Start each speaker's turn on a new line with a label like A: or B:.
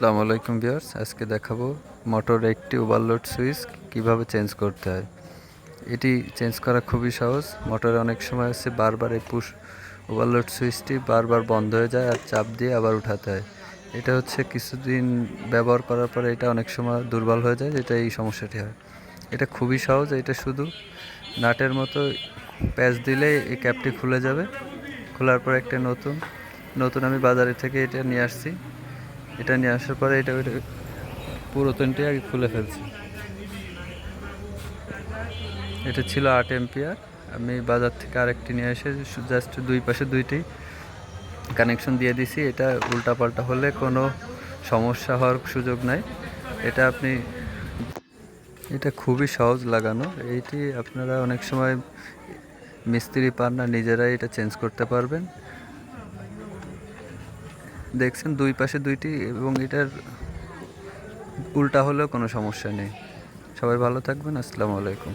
A: আসসালামু আলাইকুম ভিউয়ার্স, আজকে দেখাবো মোটর একটি ওভারলোড সুইচ কীভাবে চেঞ্জ করতে হয়। এটি চেঞ্জ করা খুবই সহজ। মোটরে অনেক সময় আছে বারবার এই পুশ ওভারলোড সুইচটি বারবার বন্ধ হয়ে যায় আর চাপ দিয়ে আবার উঠাতে হয়। এটা হচ্ছে কিছুদিন ব্যবহার করার পরে এটা অনেক সময় দুর্বল হয়ে যায়, যেটা এই সমস্যাটি হয়। এটা খুবই সহজ, এটা শুধু নাটের মতো প্যাচ দিলেই এই ক্যাপটি খুলে যাবে। খোলার পর একটা নতুন নতুন আমি বাজারে থেকে এটা নিয়ে আসছি। এটা নিয়ে আসার পরে এটা ওইটা পুরাতনটি আগে খুলে ফেলছি। এটা ছিল আট এম্পিয়ার আমি বাজার থেকে আরেকটি নিয়ে এসে জাস্ট দুই পাশে দুইটি কানেকশন দিয়ে দিছি। এটা উল্টাপাল্টা হলে কোনো সমস্যা হওয়ার সুযোগ নাই। এটা আপনি এটা খুবই সহজ লাগানো। এইটি আপনারা অনেক সময় মিস্ত্রি পান না, নিজেরাই এটা চেঞ্জ করতে পারবেন। দেখছেন দুই পাশে দুইটি এবং এটার উল্টা হলেও কোনো সমস্যা নেই। সবাই ভালো থাকবেন, আসসালামু আলাইকুম।